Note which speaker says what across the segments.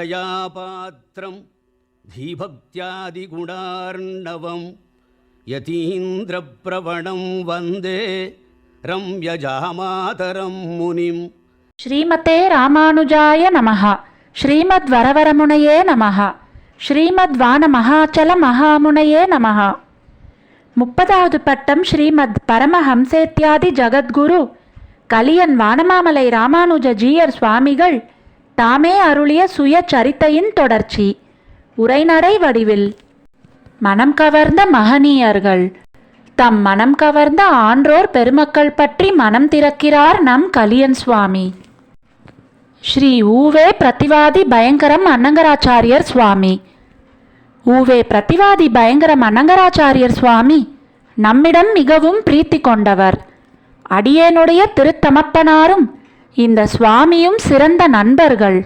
Speaker 1: శ్రీశైలేశదయాపాత్రం ధీభక్త్యాదిగుణార్ణవం యతీంద్రప్రవణం వందే రమ్యజామాతరం మునిం.
Speaker 2: శ్రీమతే రామానుజాయ నమః. ஸ்ரீமத் வரவரமுனையே நமஹ. ஸ்ரீமத் வான மகாச்சல மகாமுனையே நமஹ. முப்பதாவது பட்டம் ஸ்ரீமத் பரமஹம்சேத்யாதி ஜகத்குரு. கலியன் வானமாமலை ராமானுஜ ஜீயர் சுவாமிகள் தாமே அருளிய சுய சரித்தையின் தொடர்ச்சி. உரைநடை வடிவில். மனம் கவர்ந்த மகனீயர்கள். தம் மனம் கவர்ந்த ஆன்றோர் பெருமக்கள் பற்றி மனம் திறக்கிறார் நம் கலியன் சுவாமி. ஸ்ரீ ஊவே பிரதிவாதி பயங்கரம் அன்னங்கராச்சாரியர் சுவாமி. ஊவே பிரதிவாதி பயங்கரம் அன்னங்கராச்சாரியர் சுவாமி நம்மிடம் மிகவும் பிரீத்தி கொண்டவர். அடியேனுடைய திருத்தமப்பனாரும் இந்த சுவாமியும் சிறந்த நண்பர்கள்.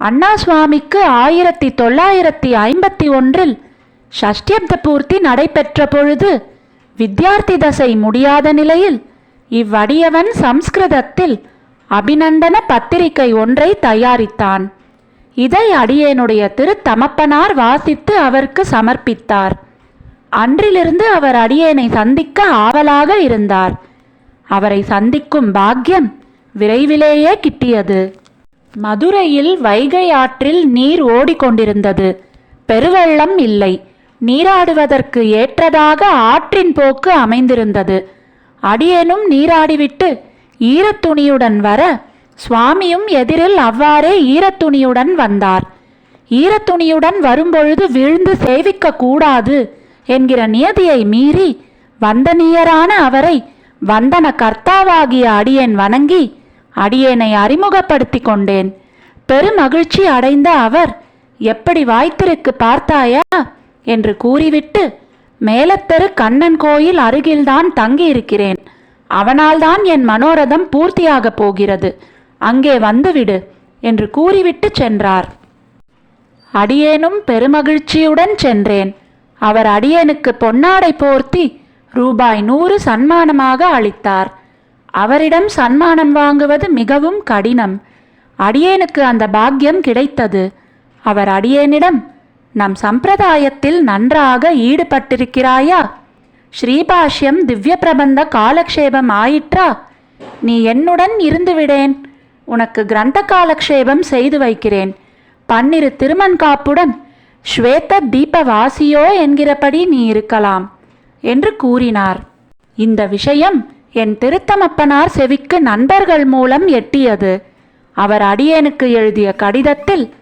Speaker 2: அண்ணா சுவாமிக்கு ஆயிரத்தி தொள்ளாயிரத்தி ஐம்பத்தி ஒன்றில் ஷஷ்டியப்த பூர்த்தி நடைபெற்ற பொழுது வித்யார்த்தி தசை முடியாத நிலையில் இவ்வடியவன் சம்ஸ்கிருதத்தில் அபிநந்தன பத்திரிகை ஒன்றை தயாரித்தான். இதை அடியேனுடைய திருத்தமப்பனார் வாசித்து அவருக்கு சமர்ப்பித்தார். அன்றிலிருந்து அவர் அடியேனை சந்திக்க ஆவலாக இருந்தார். அவரை சந்திக்கும் பாக்கியம் விரைவிலேயே கிட்டியது. மதுரையில் வைகை ஆற்றில் நீர் ஓடிக்கொண்டிருந்தது. பெருவெள்ளம் இல்லை. நீராடுவதற்கு ஏற்றதாக ஆற்றின் போக்கு அமைந்திருந்தது. அடியேனும் நீராடிவிட்டு ஈரத்துணியுடன் வர சுவாமியும் எதிரில் அவ்வாறே ஈரத்துணியுடன் வந்தார். ஈரத்துணியுடன் வரும்பொழுது விழுந்து சேவிக்க கூடாது என்கிற நியதியை மீறி வந்தனியரான அவரை வந்தன கர்த்தாவாகிய அடியேன் வணங்கி அடியேனை அறிமுகப்படுத்தி கொண்டேன். பெருமகிழ்ச்சி அடைந்த அவர் எப்படி வாய்த்திருக்கு பார்த்தாயா? என்று கூறிவிட்டு மேலத்தெரு கண்ணன் கோயில் அருகில்தான் தங்கியிருக்கிறேன். அவனால்தான் என் மனோரதம் பூர்த்தியாகப் போகிறது. அங்கே வந்துவிடு என்று கூறிவிட்டு சென்றார். அடியேனும் பெருமகிழ்ச்சியுடன் சென்றேன். அவர் அடியேனுக்கு பொன்னாடை போர்த்தி ரூபாய் நூறு சன்மானமாக அளித்தார். அவரிடம் சன்மானம் வாங்குவது மிகவும் கடினம். அடியேனுக்கு அந்த பாக்கியம் கிடைத்தது. அவர் அடியேனிடம் நம் சம்பிரதாயத்தில் நன்றாக ஈடுபட்டிருக்கிறாயா? ஸ்ரீபாஷ்யம் திவ்ய பிரபந்த காலக்ஷேபம் ஆயிற்றா? நீ என்னுடன் இருந்துவிடேன். உனக்கு கிரந்த காலக்ஷேபம் செய்து வைக்கிறேன். பன்னிரு திருமண்காப்புடன் ஸ்வேத தீபவாசியோ என்கிறபடி நீ இருக்கலாம் என்று கூறினார். இந்த விஷயம் என் திருத்தமப்பனார் செவிக்கு நண்பர்கள் மூலம் எட்டியது. அவர் அடியேனுக்கு எழுதிய கடிதத்தில்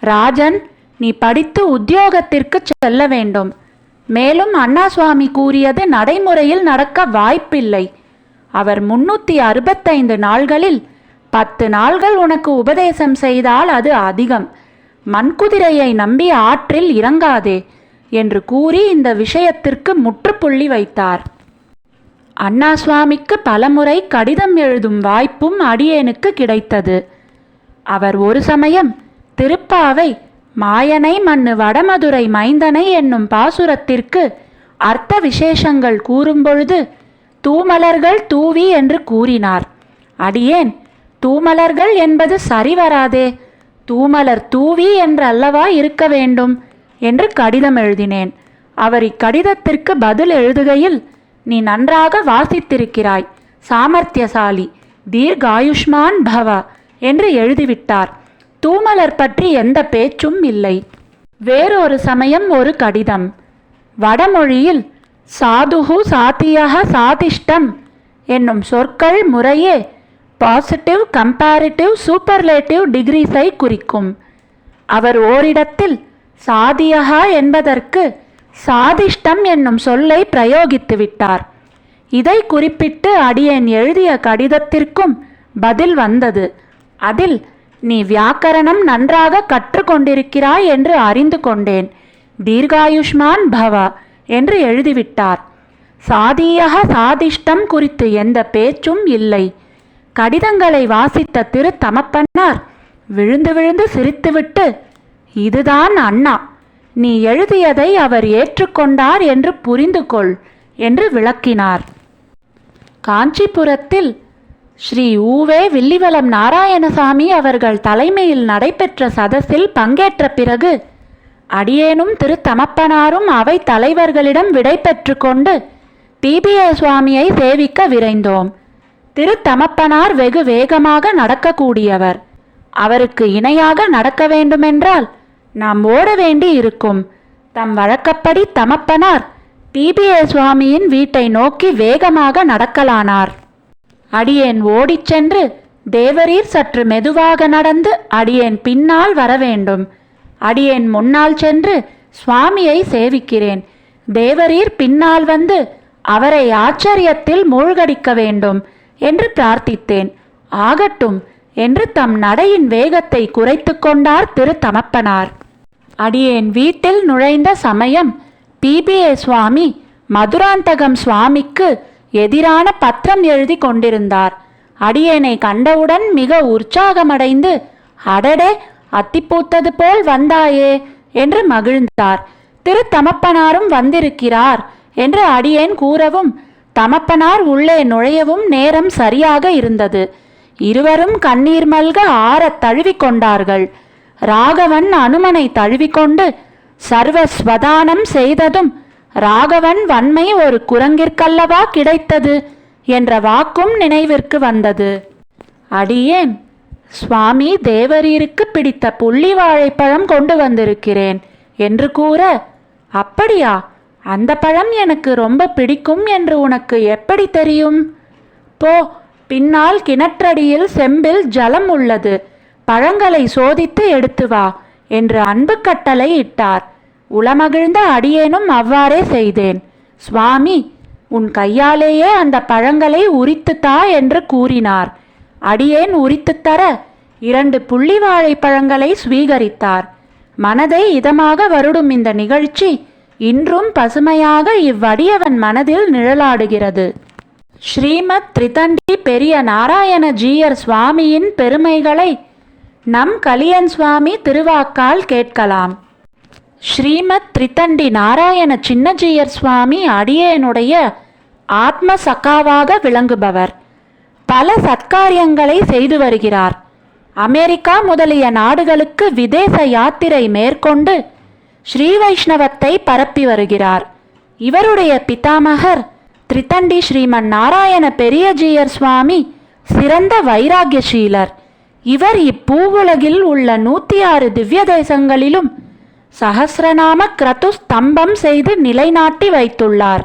Speaker 2: ராஜன் நீ படித்து உத்தியோகத்திற்கு செல்ல வேண்டும். மேலும் அண்ணா சுவாமி கூறியது நடைமுறையில் நடக்க வாய்ப்பில்லை. அவர் முன்னூற்றி அறுபத்தைந்து நாள்களில் பத்து நாள்கள் உனக்கு உபதேசம் செய்தால் அது அதிகம். மண்குதிரையை நம்பி ஆற்றில் இறங்காதே என்று கூறி இந்த விஷயத்திற்கு முற்றுப்புள்ளி வைத்தார். அண்ணா சுவாமிக்கு பலமுறை கடிதம் எழுதும் வாய்ப்பும் அடியேனுக்கு கிடைத்தது. அவர் ஒரு சமயம் திருப்பாவை மாயனை மண்ணு வடமதுரை மைந்தனை என்னும் பாசுரத்திற்கு அர்த்த விசேஷங்கள் கூறும்பொழுது தூமலர்கள் தூவி என்று கூறினார். அடியேன் தூமலர்கள் என்பது சரி வராதே தூமலர் தூவி என்று அல்லவா இருக்க வேண்டும் என்று கடிதம் எழுதினேன். அவர் இக்கடிதத்திற்கு பதில் எழுதுகையில் நீ நன்றாக வாசித்திருக்கிறாய் சாமர்த்தியசாலி தீர்காயுஷ்மான் பவ என்று எழுதிவிட்டார். தூமலர் பற்றி எந்த பேச்சும் இல்லை. வேறொரு சமயம் ஒரு கடிதம். வடமொழியில் சாதுகு சாத்தியக சாதிஷ்டம் என்னும் சொற்கள் முறையே பாசிட்டிவ் கம்பேரிட்டிவ் சூப்பர்லேட்டிவ் டிகிரிஸை குறிக்கும். அவர் ஓரிடத்தில் சாதியகா என்பதற்கு சாதிஷ்டம் என்னும் சொல்லை பிரயோகித்து விட்டார். இதை குறிப்பிட்டு அடியேன் எழுதிய கடிதத்திற்கும் பதில் வந்தது. அதில் நீ வியாக்கரணம் நன்றாக கற்றுக்கொண்டிருக்கிறாய் என்று அறிந்து கொண்டேன். தீர்காயுஷ்மான் பவ என்று எழுதிவிட்டார். சாதியக சாதிஷ்டம் குறித்து எந்த பேச்சும் இல்லை. கடிதங்களை வாசித்த திரு தமப்பன்னார் விழுந்து விழுந்து சிரித்துவிட்டு இதுதான் அண்ணா நீ எழுதியதை அவர் ஏற்றுக்கொண்டார் என்று புரிந்து கொள் என்று விளக்கினார். காஞ்சிபுரத்தில் ஸ்ரீ ஊவே வில்லிவலம் நாராயணசாமி அவர்கள் தலைமையில் நடைபெற்ற சதஸில் பங்கேற்ற பிறகு அடியேனும் திருத்தமப்பனாரும் அவை தலைவர்களிடம் விடை பெற்று கொண்டு பிபிஏ சுவாமியை சேவிக்க விரைந்தோம். திருத்தமப்பனார் வெகு வேகமாக நடக்கக்கூடியவர். அவருக்கு இணையாக நடக்க வேண்டுமென்றால் நாம் ஓட வேண்டி இருக்கும். தம் வழக்கப்படி தமப்பனார் பிபிஏ சுவாமியின் வீட்டை நோக்கி வேகமாக நடக்கலானார். அடியேன் ஓடிச் சென்று தேவரீர் சற்று மெதுவாக நடந்து அடியேன் பின்னால் வர வேண்டும் அடியேன் முன்னால் சென்று சுவாமியை சேவிக்கிறேன். தேவரீர் பின்னால் வந்து அவரை ஆச்சரியத்தில் மூழ்கடிக்க வேண்டும் என்று பிரார்த்தித்தேன். ஆகட்டும் என்று தம் நடையின் வேகத்தை குறைத்து கொண்டார் திரு தமப்பனார் அடியேன் வீட்டில் நுழைந்த சமயம் பிபிஏ சுவாமி மதுராந்தகம் சுவாமிக்கு எதிரான பத்திரம் எழுதி கொண்டிருந்தார். அடியேனை கண்டவுடன் மிக உற்சாகமடைந்து அடடே அத்திப்பூத்தது போல் வந்தாயே என்று மகிழ்ந்தார். திரு தமப்பனாரும் வந்திருக்கிறார் என்று அடியேன் கூறவும் தமப்பனார் உள்ளே நுழையவும் நேரம் சரியாக இருந்தது. இருவரும் கண்ணீர் மல்க ஆறத் தழுவிக் கொண்டார்கள். ராகவன் அனுமனை தழுவிக்கொண்டு சர்வ ஸ்வதானம் செய்ததும் ராகவன் வன்மை ஒரு குரங்கிற்கல்லவா கிடைத்தது என்ற வாக்கும் நினைவிற்கு வந்தது. அடியேன் சுவாமி தேவரீருக்கு பிடித்த புள்ளி வாழைப்பழம் கொண்டு வந்திருக்கிறேன் என்று கூற அப்படியா? அந்த பழம் எனக்கு ரொம்ப பிடிக்கும் என்று உனக்கு எப்படி தெரியும்? போ பின்னால் கிணற்றடியில் செம்பில் ஜலம் உள்ளது பழங்களை சோதித்து எடுத்து வா என்று அன்பு கட்டளை இட்டார். உளமகிழ்ந்த அடியேனும் அவ்வாறே செய்தேன். சுவாமி உன் கையாலேயே அந்த பழங்களை உரித்துத் தா என்று கூறினார். அடியேன் உரித்துத் தர இரண்டு புள்ளி வாழைப்பழங்களை ஸ்வீகரித்தார் மனதை இதமாக வருடும் இந்த நிகழ்ச்சி இன்றும் பசுமையாக இவ்வடியவன் மனதில் நிழலாடுகிறது. ஸ்ரீமத் திரிதண்டி பெரிய நாராயண ஜீயர் சுவாமியின் பெருமைகளை நம் கலியன் சுவாமி திருவாக்கால் கேட்கலாம். ஸ்ரீமத் திரிதண்டி நாராயண சின்னஜீயர் சுவாமி அடியேனுடைய ஆத்ம சகாவாக விளங்குபவர். பல சத்காரியங்களை செய்து வருகிறார். அமெரிக்கா முதலிய நாடுகளுக்கு விதேச யாத்திரை மேற்கொண்டு ஸ்ரீ வைஷ்ணவத்தை பரப்பி வருகிறார். இவருடைய பிதாமகர் திரிதண்டி ஸ்ரீமன் நாராயண பெரியஜீயர் சுவாமி சிறந்த வைராகியசீலர். இவர் இப்பூவுலகில் உள்ள நூற்றி ஆறு திவ்ய தேசங்களிலும் சகசிரநாம கிரது ஸ்தம்பம் செய்து நிலைநாட்டி வைத்துள்ளார்.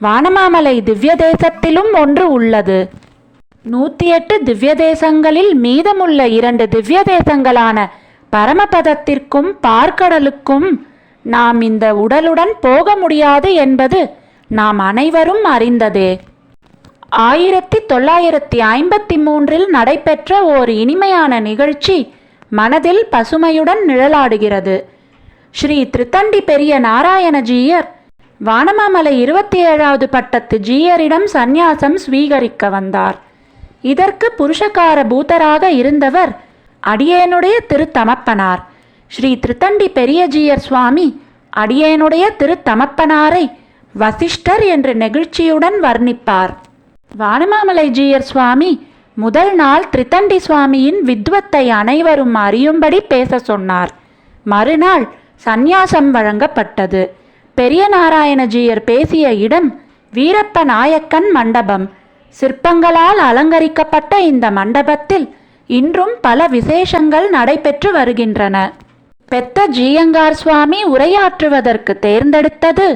Speaker 2: வானமாமலை திவ்ய தேசத்திலும் ஒன்று உள்ளது. நூற்றி எட்டு திவ்ய தேசங்களில் மீதமுள்ள இரண்டு திவ்ய தேசங்களான பரமபதத்திற்கும் பார்க்கடலுக்கும் நாம் இந்த உடலுடன் போக முடியாது என்பது நாம் அனைவரும் அறிந்ததே. ஆயிரத்தி தொள்ளாயிரத்தி ஐம்பத்தி மூன்றில் நடைபெற்ற ஓர் இனிமையான நிகழ்ச்சி மனதில் பசுமையுடன் நிழலாடுகிறது. ஸ்ரீ திருத்தண்டி பெரிய நாராயண ஜீயர். வானமாமலை இருபத்தி ஏழாவது பட்டத்து ஜீயரிடம் சந்நியாசம் ஸ்வீகரிக்க வந்தார். இதற்கு புருஷகார பூதராக இருந்தவர் அடியேனுடைய திருத்தமப்பனார். ஸ்ரீ திருத்தண்டி பெரியஜீயர் சுவாமி அடியேனுடைய திருத்தமப்பனாரை வசிஷ்டர் என்று நெகிழ்ச்சியுடன் வர்ணிப்பார். வானமாமலை ஜீயர் சுவாமி முதல் நாள் திருத்தண்டி சுவாமியின் வித்வத்தை அனைவரும் அறியும்படி பேச சொன்னார். மறுநாள் சந்நியாசம் வழங்கப்பட்டது. பெரிய நாராயணஜீயர் பேசிய இடம் வீரப்ப நாயக்கன் மண்டபம். சிற்பங்களால் அலங்கரிக்கப்பட்ட இந்த மண்டபத்தில் இன்றும் பல விசேஷங்கள் நடைபெற்று வருகின்றன. பெத்த ஜீயங்கார் சுவாமி உரையாற்றுவதற்கு தேர்ந்தெடுத்தது.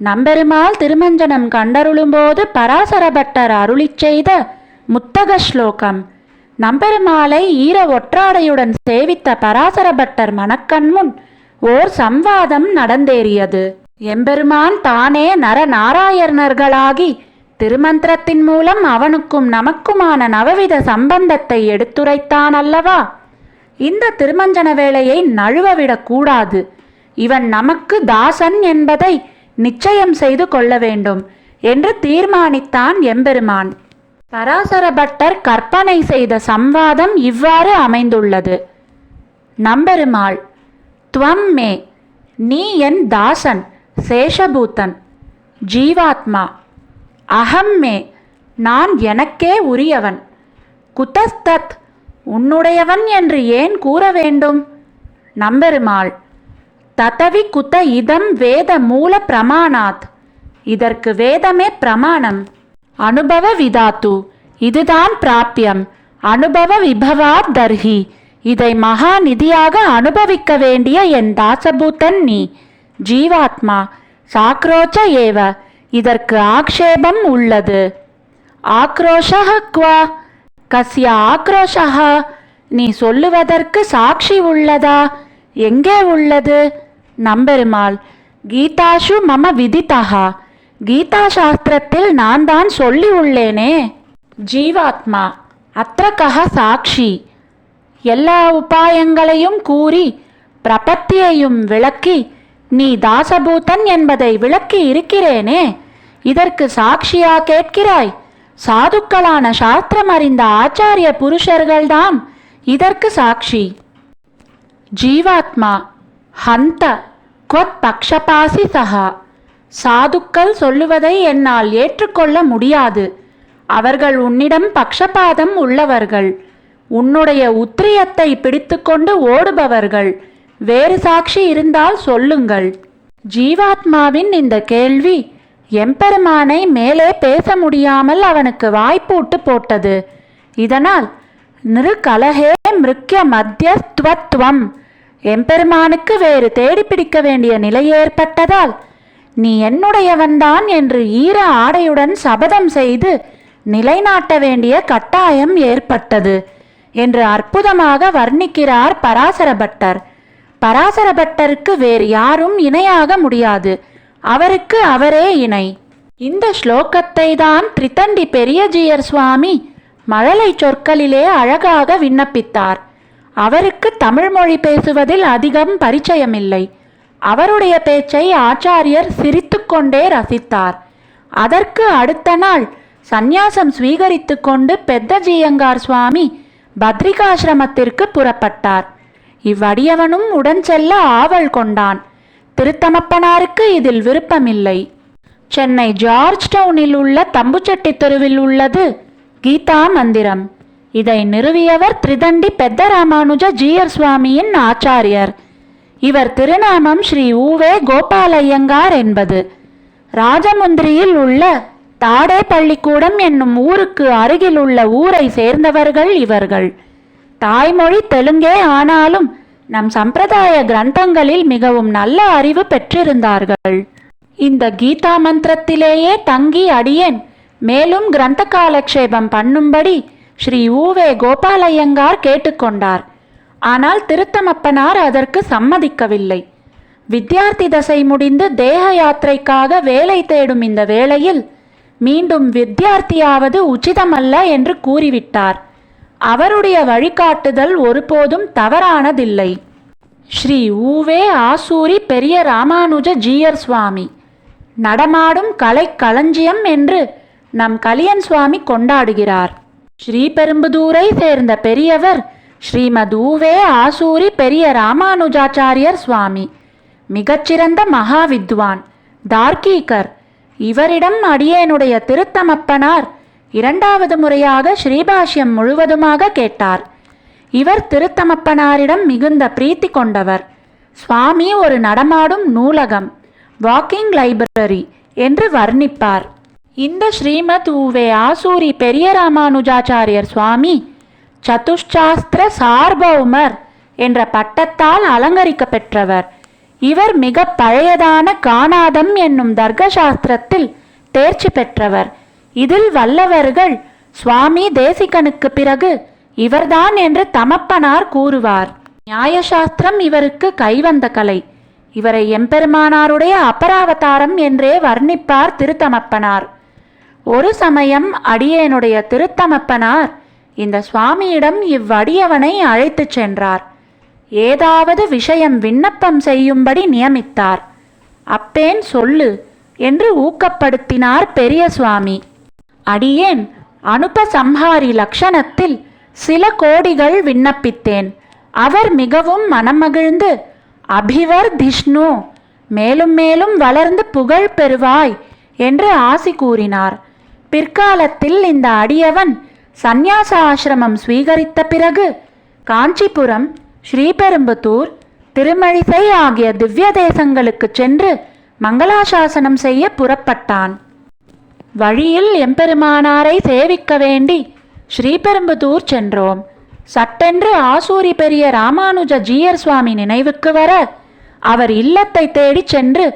Speaker 2: நம்பெருமாள் திருமஞ்சனம் கண்டருளும்போது பராசரபட்டர் அருளிச் செய்த முத்தக ஸ்லோகம். நம்பெருமாளை ஈர ஒற்றாடையுடன் சேவித்த பராசரபட்டர் மணக்கண் முன் ஓர் சம்வாதம் நடந்தேறியது. எம்பெருமான் தானே நர நாராயணர்களாகி திருமந்திரத்தின் மூலம் அவனுக்கும் நமக்குமான நவவித சம்பந்தத்தை எடுத்துரைத்தான் அல்லவா இந்த திருமஞ்சன வேலையை நழுவவிடக் கூடாது. இவன் நமக்கு தாசன் என்பதை நிச்சயம் செய்து கொள்ள வேண்டும் என்று தீர்மானித்தான் எம்பெருமான். பராசர பட்டர் கற்பனை செய்த சம்வாதம் இவ்வாறு அமைந்துள்ளது. நம்பெருமாள் துவம் மே நீ என் தாசன் சேஷபூத்தன் ஜீவாத்மா அகம் மே நான் எனக்கே உரியவன் குதஸ்தத் உன்னுடையவன் என்று ஏன் கூற வேண்டும்? நம்பெருமாள் ததவி குத இதம் வேத மூல பிரமாணாத் இதற்கு வேதமே பிரமாணம் அனுபவ விதாத்து இதுதான் பிராப்பியம் அனுபவ விபவாத் தர்ஹி இதை மகா நிதியாக அனுபவிக்க வேண்டிய என் தாசபூத்தன் நீ. ஜீவாத்மா சாக்ரோச்ச ஏவ இதற்கு ஆக்ஷேபம் உள்ளது. ஆக்ரோஷः கசிய கஸ்ய ஆக்ரோஷः நீ சொல்லுவதற்கு சாட்சி உள்ளதா? எங்கே உள்ளது? நம்பெருமாள் கீதாஷு மம விதிதா கீதா சாஸ்திரத்தில் நான் தான் சொல்லி உள்ளேனே. ஜீவாத்மா அத்திர சாட்சி. எல்லா உபாயங்களையும் கூறி பிரபத்தியையும் விளக்கி நீ தாசபூதன் என்பதை விளக்கி இருக்கிறேனே இதற்கு சாட்சியா கேட்கிறாய்? சாதுக்களான சாஸ்திரம் அறிந்த ஆச்சாரிய புருஷர்கள்தாம் இதற்கு சாட்சி. ஜீவாத்மா ஹந்த குவத் பக்ஷபாசி சகா சாதுக்கள் சொல்லுவதை என்னால் ஏற்றுக்கொள்ள முடியாது. அவர்கள் உன்னிடம் பக்ஷபாதம் உள்ளவர்கள். உன்னுடைய உத்திரியத்தை பிடித்துக்கொண்டு ஓடுபவர்கள். வேறு சாட்சி இருந்தால் சொல்லுங்கள். ஜீவாத்மாவின் இந்த கேள்வி எம்பெருமானை மேலே பேச முடியாமல் அவனுக்கு வாய்ப்பூட்டு போட்டது. இதனால் நிருகலகே மிருக்கிய மத்தியஸ்துவத்துவம் எம்பெருமானுக்கு வேறு தேடி பிடிக்க வேண்டிய நிலை ஏற்பட்டதால் நீ என்னுடையவன்தான் என்று ஈர ஆடையுடன் சபதம் செய்து நிலைநாட்ட வேண்டிய கட்டாயம் ஏற்பட்டது. என்று அற்புதமாக வர்ணிக்கிறார் பராசரபட்டர். பராசரபட்டருக்கு வேறு யாரும் இணையாக முடியாது. அவருக்கு அவரே இணை. இந்த ஸ்லோகத்தை தான் திரிதண்டி பெரியஜியர் சுவாமி மழலை சொற்களிலே அழகாக விண்ணப்பித்தார். அவருக்கு தமிழ் மொழி பேசுவதில் அதிகம் பரிச்சயமில்லை. அவருடைய பேச்சை ஆச்சாரியர் சிரித்துக்கொண்டே ரசித்தார். அதற்கு அடுத்த நாள் சந்நியாசம் ஸ்வீகரித்து கொண்டு பெத்தஜியங்கார் சுவாமி பத்ரிகாசிரமத்திற்கு புறப்பட்டார். இவ்வடியவனும் உடன் செல்ல ஆவல் கொண்டான். திருத்தமப்பனாருக்கு இதில் விருப்பமில்லை. சென்னை ஜார்ஜ் டவுனில் உள்ள தம்புச்சட்டி தெருவில் உள்ளது கீதா மந்திரம். இதை நிறுவியவர் திரிதண்டி பெத்த ராமானுஜ ஜீயர் சுவாமியின் ஆச்சாரியர். இவர் திருநாமம் ஸ்ரீ ஊவே கோபாலையங்கார் என்பது. ராஜமுந்திரியில் உள்ள தாடே பள்ளிக்கூடம் என்னும் ஊருக்கு அருகில் உள்ள ஊரை சேர்ந்தவர்கள் இவர்கள். தாய்மொழி தெலுங்கே ஆனாலும் நம் சம்பிரதாய கிரந்தங்களில் மிகவும் நல்ல அறிவு பெற்றிருந்தார்கள். இந்த கீதா மந்திரத்திலேயே தங்கி அடியேன். மேலும் கிரந்த காலக்ஷேபம் பண்ணும்படி ஸ்ரீ ஊவே கோபாலையங்கார் கேட்டுக்கொண்டார். ஆனால் திருத்தமப்பனார் அதற்கு சம்மதிக்கவில்லை. வித்யார்த்தி தசை முடிந்து தேக யாத்திரைக்காக வேலை தேடும் இந்த வேளையில் மீண்டும் வித்யார்த்தியாவது உச்சிதமல்ல என்று கூறிவிட்டார். அவருடைய வழிகாட்டுதல் ஒருபோதும் தவறானதில்லை. ஸ்ரீ ஊவே ஆசூரி பெரிய ராமானுஜ ஜீயர் சுவாமி. நடமாடும் கலை களஞ்சியம் என்று நம் கலியன் சுவாமி கொண்டாடுகிறார். ஸ்ரீபெரும்புதூரை சேர்ந்த பெரியவர் ஸ்ரீமத் ஊவே ஆசூரி பெரிய ராமானுஜாச்சாரியர் சுவாமி. மிகச்சிறந்த மகாவித்வான் தார்க்கீகர் இவரிடம் அடியேனுடைய திருத்தமப்பனார் இரண்டாவது முறையாக ஸ்ரீபாஷ்யம் முழுவதுமாக கேட்டார். இவர் திருத்தமப்பனாரிடம் மிகுந்த பிரீத்தி கொண்டவர். சுவாமி ஒரு நடமாடும் நூலகம் வாக்கிங் லைப்ரரி என்று வர்ணிப்பார். இந்த ஸ்ரீமத் உவே ஆசூரி பெரிய ராமானுஜாச்சாரியர் சுவாமி சதுஷ்சாஸ்திர சார்பௌமர் என்ற பட்டத்தால் அலங்கரிக்க பெற்றவர் இவர் மிக பழையதான காணாதம் என்னும் தர்க்க சாஸ்திரத்தில் தேர்ச்சி பெற்றவர். இதில் வல்லவர்கள் சுவாமி தேசிகனுக்கு பிறகு இவர்தான் என்று தமப்பனார் கூறுவார். நியாயசாஸ்திரம் இவருக்கு கைவந்த கலை. இவரை எம்பெருமானாருடைய அபராவதாரம் என்றே வர்ணிப்பார் திருத்தமப்பனார். ஒரு சமயம் அடியேனுடைய திருத்தமப்பனார் இந்த சுவாமியிடம் இவ்வடியவனை அழைத்துச் சென்றார். ஏதாவது விஷயம் விண்ணப்பம் செய்யும்படி நியமித்தார். அப்பேன் சொல்லு என்று ஊக்கப்படுத்தினார் பெரிய சுவாமி அடியேன் அனுபசம்ஹாரி லக்ஷணத்தில் சில கோடிகள் விண்ணப்பித்தேன். அவர் மிகவும் மனமகிழ்ந்து அபிவர் திஷ்ணு மேலும் மேலும் வளர்ந்து புகழ் பெறுவாய் என்று ஆசி கூறினார். பிற்காலத்தில் இந்த அடியவன் சந்நியாச ஆசிரமம் ஸ்வீகரித்த பிறகு காஞ்சிபுரம் ஸ்ரீபெரும்புதூர் திருமழிசை ஆகிய திவ்ய தேசங்களுக்கு சென்று மங்களாசாசனம் செய்ய புறப்பட்டான். வழியில் எம்பெருமானாரை சேவிக்க வேண்டி ஸ்ரீபெரும்புதூர் சென்றோம். சட்டென்று ஆசூரி பெரிய ராமானுஜ ஜீயர் சுவாமி நினைவுக்கு வர அவர் இல்லத்தை தேடிச் சென்று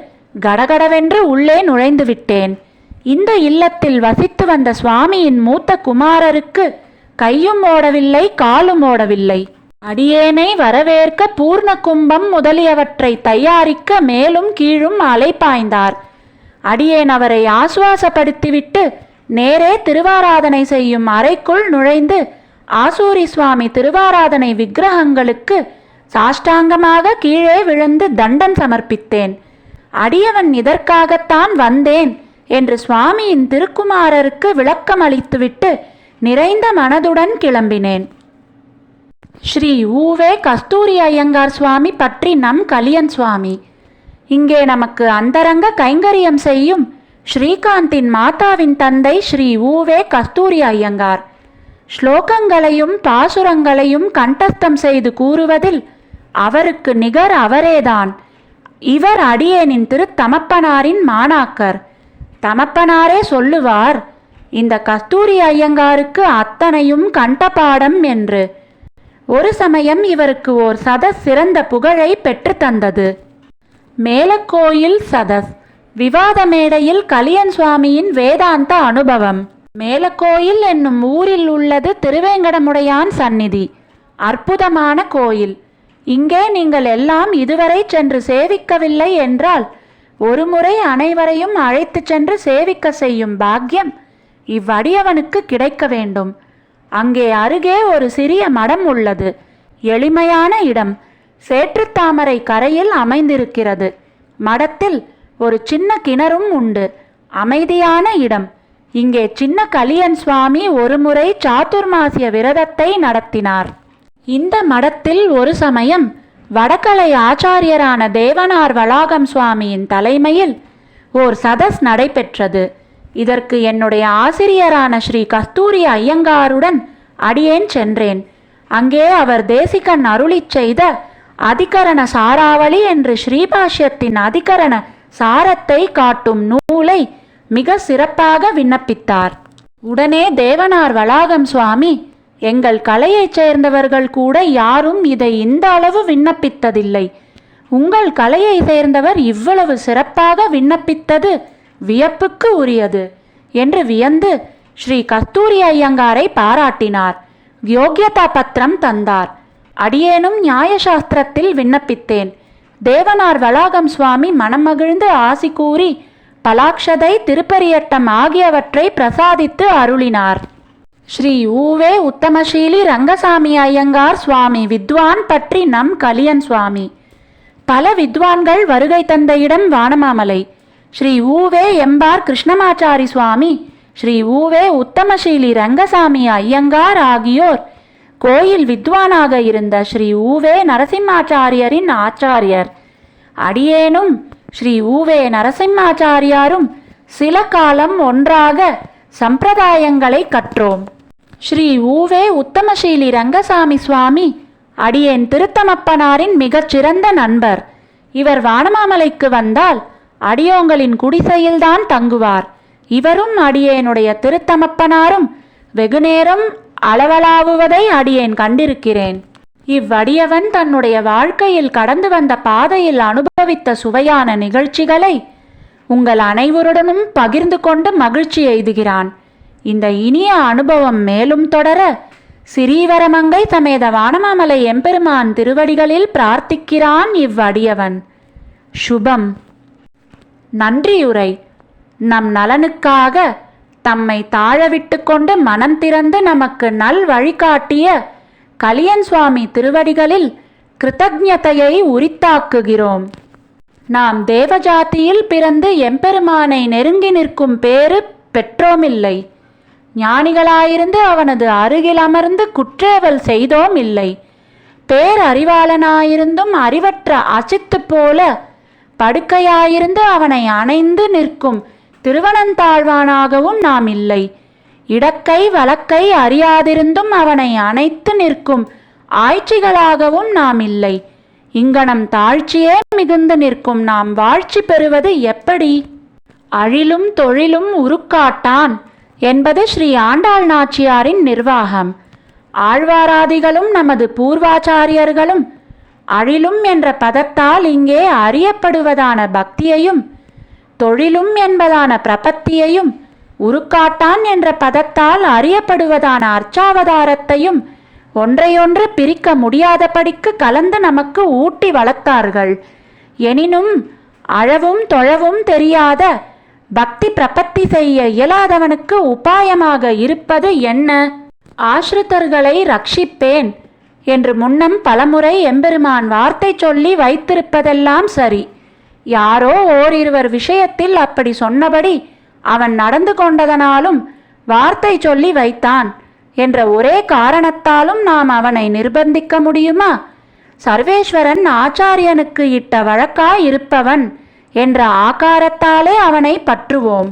Speaker 2: கடகடவென்று உள்ளே நுழைந்து விட்டேன். இந்த இல்லத்தில் வசித்து வந்த சுவாமியின் மூத்த குமாரருக்கு கையும் ஓடவில்லை காலும் ஓடவில்லை. அடியேனை வரவேற்க பூர்ண கும்பம் முதலியவற்றை தயாரிக்க மேலும் கீழும் அலைப்பாய்ந்தார் அடியேன் அவரை ஆசுவாசப்படுத்திவிட்டு நேரே திருவாராதனை செய்யும் அறைக்குள் நுழைந்து ஆசூரி சுவாமி திருவாராதனை விக்கிரகங்களுக்கு சாஷ்டாங்கமாக கீழே விழுந்து தண்டம் சமர்ப்பித்தேன். அடியவன் இதற்காகத்தான் வந்தேன் என்று சுவாமியின் திருக்குமாரருக்கு விளக்கம் அளித்துவிட்டு நிறைந்த மனதுடன் கிளம்பினேன். ஸ்ரீ ஊவே கஸ்தூரி ஐயங்கார் சுவாமி பற்றி நம் கலியன் சுவாமி. இங்கே நமக்கு அந்தரங்க கைங்கரியம் செய்யும் ஸ்ரீகாந்தின் மாதாவின் தந்தை ஸ்ரீ ஊவே கஸ்தூரி ஐயங்கார். ஸ்லோகங்களையும் பாசுரங்களையும் கண்டஸ்தம் செய்து கூறுவதில் அவருக்கு நிகர் அவரேதான். இவர் அடியேனின் திரு தமப்பனாரின் மாணாக்கர். தமப்பனாரே சொல்லுவார் இந்த கஸ்தூரி ஐயங்காருக்கு அத்தனையும் கண்டபாடம் என்று. ஒரு சமயம் இவருக்கு ஓர் சதஸ் சிறந்த புகழை பெற்று தந்தது. மேலக்கோயில் சதஸ் விவாத மேடையில் கலியன் சுவாமியின் வேதாந்த அனுபவம். மேலக்கோயில் என்னும் ஊரில் உள்ளது திருவேங்கடமுடையான் சந்நிதி. அற்புதமான கோயில். இங்கே நீங்கள் எல்லாம் இதுவரை சென்று சேவிக்கவில்லை என்றால் ஒருமுறை அனைவரையும் அழைத்துச் சென்று சேவிக்க செய்யும் பாக்கியம் இவ்வடியவனுக்கு கிடைக்க வேண்டும். அங்கே அருகே ஒரு சிறிய மடம் உள்ளது. எளிமையான இடம். சேற்றுத்தாமரை கரையில் அமைந்திருக்கிறது. மடத்தில் ஒரு சின்ன கிணறும் உண்டு. அமைதியான இடம். இங்கே சின்ன கலியன் சுவாமி ஒருமுறை சாத்துர்மாசிய விரதத்தை நடத்தினார். இந்த மடத்தில் ஒரு சமயம் வடகலை ஆச்சாரியரான தேவனார் வளாகம் சுவாமியின் தலைமையில் ஓர் சதஸ் நடைபெற்றது. இதற்கு என்னுடைய ஆசிரியரான ஸ்ரீ கஸ்தூரி ஐயங்காருடன் அடியேன் சென்றேன். அங்கே அவர் தேசிகன் அருளிச் செய்த அதிகரண சாராவளி என்று ஸ்ரீபாஷ்யத்தின் அதிகரண சாரத்தை காட்டும் நூலை மிக சிறப்பாக விண்ணப்பித்தார். உடனே தேவனார் வளாகம் சுவாமி எங்கள் கலையைச் சேர்ந்தவர்கள் கூட யாரும் இதை இந்த அளவு விண்ணப்பித்ததில்லை. உங்கள் கலையை சேர்ந்தவர் இவ்வளவு சிறப்பாக விண்ணப்பித்தது வியப்புக்கு உரியது என்று வியந்து ஸ்ரீ கஸ்தூரி ஐயங்காரை பாராட்டினார். யோக்கியதா பத்திரம் தந்தார். அடியேனும் நியாயசாஸ்திரத்தில் விண்ணப்பித்தேன். தேவனார் வளாகம் சுவாமி மனமகிழ்ந்து ஆசி கூறி பலாக்ஷதை திருப்பரியட்டம் ஆகியவற்றை பிரசாதித்து அருளினார். ஸ்ரீ ஊவே உத்தமசீலி ரங்கசாமி ஐயங்கார் சுவாமி வித்வான் பற்றி நம் கலியன் சுவாமி. பல வித்வான்கள் வருகை தந்த இடம் வானமாமலை. ஸ்ரீ ஊவே எம்பார் கிருஷ்ணமாச்சாரி சுவாமி ஸ்ரீ ஊவே உத்தமசீலி ரங்கசாமி ஐயங்கார் ஆகியோர். கோயில் வித்வானாக இருந்த ஸ்ரீ ஊவே நரசிம்மாச்சாரியரின் ஆச்சாரியர். அடியேனும் ஸ்ரீ ஊவே நரசிம்மாச்சாரியாரும் சில காலம் ஒன்றாக சம்பிரதாயங்களை கற்றோம். ஸ்ரீ ஊவே உத்தமசீலி ரங்கசாமி சுவாமி அடியேன் திருத்தமப்பனாரின் மிகச்சிறந்த நண்பர். இவர் வானமாமலைக்கு வந்தால் அடியோங்களின் குடிசையில்தான் தங்குவார். இவரும் அடியேனுடைய திருத்தமப்பனாரும் வெகுநேரம் அளவலாவுவதை அடியேன் கண்டிருக்கிறேன். இவ்வடியவன் தன்னுடைய வாழ்க்கையில் கடந்து வந்த பாதையில் அனுபவித்த சுவையான நிகழ்ச்சிகளை உங்கள் அனைவருடனும் பகிர்ந்து கொண்டு மகிழ்ச்சி எய்துகிறான். இந்த இனிய அனுபவம் மேலும் தொடர சிறீவரமங்கை சமேத வானமாமலை எம்பெருமான் திருவடிகளில் பிரார்த்திக்கிறான் இவ்வடியவன். சுபம். நன்றியுரை. நம் நலனுக்காக தம்மை தாழவிட்டு கொண்டு மனம் திறந்து நமக்கு நல் வழிகாட்டிய கலியன் சுவாமி திருவடிகளில் கிருத்தஜதையை உரித்தாக்குகிறோம். நாம் தேவஜாதியில் பிறந்து எம்பெருமானை நெருங்கி நிற்கும் பேறு பெற்றோமில்லை. ஞானிகளாயிருந்து அவனது அருகில் அமர்ந்து குற்றேவல் செய்தோம் இல்லை பேரறிவாளனாயிருந்தும் அறிவற்ற அசித்து போல படுக்கையாயிருந்து அவனை அணைந்து நிற்கும் திருவனந்தாழ்வானாகவும் நாம் இல்லை. இடக்கை வழக்கை அறியாதிருந்தும் அவனை அணைத்து நிற்கும் ஆய்ச்சிகளாகவும் நாம் இல்லை. இங்கனம் தாழ்ச்சியே மிகுந்து நிற்கும் நாம் வாழ்ச்சி பெறுவது எப்படி? அழிலும் தொழிலும் உருக்காட்டான் என்பது ஸ்ரீ ஆண்டாள் நாச்சியாரின் நிர்வாகம். ஆழ்வாராதிகளும் நமது பூர்வாச்சாரியர்களும் அழிலும் என்ற பதத்தால் இங்கே அறியப்படுவதான பக்தியையும் தொழிலும் என்பதான பிரபத்தியையும் உருக்காட்டான் என்ற பதத்தால் அறியப்படுவதான அர்ச்சாவதாரத்தையும் ஒன்றையொன்று பிரிக்க முடியாதபடிக்கு கலந்து நமக்கு ஊட்டி வளர்த்தார்கள். எனினும் அழவும் தொழவும் தெரியாத பக்தி பிரபத்தி செய்ய இயலாதவனுக்கு உபாயமாக இருப்பது என்ன? ஆசிரித்தர்களை ரட்சிப்பேன். என்று முன்னம் பலமுறை எம்பெருமான் வார்த்தை சொல்லி வைத்திருப்பதெல்லாம் சரி. யாரோ ஓரிருவர் விஷயத்தில் அப்படி சொன்னபடி அவன் நடந்து கொண்டதனாலும் வார்த்தை சொல்லி வைத்தான் என்ற ஒரே காரணத்தாலும் நாம் அவனை நிர்பந்திக்க முடியுமா? சர்வேஸ்வரன் ஆச்சாரியனுக்கு இட்ட வழக்காய் இருப்பவன் என்ற ஆகாரத்தாலே அவனை பற்றுவோம்.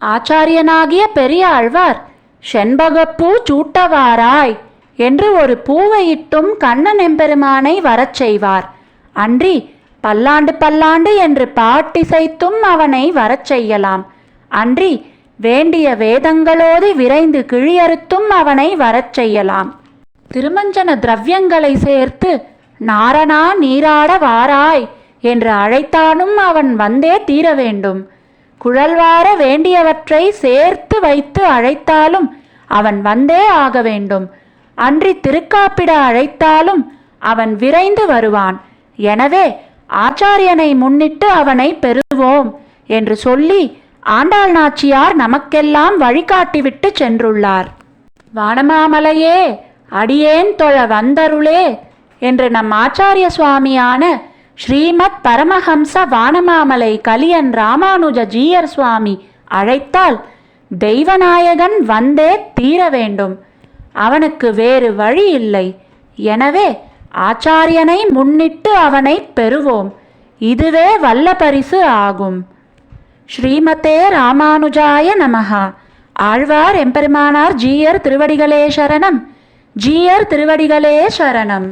Speaker 2: ஆச்சாரியனாகிய பெரிய ஆழ்வார் செண்பகப்பூ சூட்டவாராய் என்று ஒரு பூவையிட்டும் கண்ணன் எம்பெருமானை வரச் செய்வார். அன்றி பல்லாண்டு பல்லாண்டு என்று பாட்டிசைத்தும் அவனை வரச் செய்யலாம். அன்றி வேண்டிய வேதங்களோடு விரைந்து கிழியறுத்தும் அவனை வரச் செய்யலாம். திருமஞ்சன திரவியங்களை சேர்த்து நாரணா நீராட வாராய் என்று அழைத்தாலும் அவன் வந்தே தீர வேண்டும். குழல்வார வேண்டியவற்றை சேர்த்து வைத்து அழைத்தாலும் அவன் வந்தே ஆக வேண்டும். அன்றி திருக்காப்பிட அழைத்தாலும் அவன் விரைந்து வருவான். எனவே ஆச்சாரியனை முன்னிட்டு அவனை பெறுவோம் என்று சொல்லி ஆண்டாள் நாச்சியார் நமக்கெல்லாம் வழிகாட்டிவிட்டு சென்றுள்ளார். வானமாமலையே அடியேன் தொழ வந்தருளே என்று நம் ஆச்சாரிய சுவாமியான ஸ்ரீமத் பரமஹம்ச வானமாமலை கலியன் ராமானுஜ ஜீயர் சுவாமி அழைத்தால் தெய்வநாயகன் வந்தே தீர வேண்டும். அவனுக்கு வேறு வழி இல்லை. எனவே ஆச்சாரியனை முன்னிட்டு அவனை பெறுவோம். இதுவே வல்ல பரிசு ஆகும். ஸ்ரீமதே ராமானுஜாய நமஹா. ஆழ்வார் எம்பெருமானார் ஜீயர் திருவடிகளே சரணம். ஜீயர் திருவடிகளே சரணம்.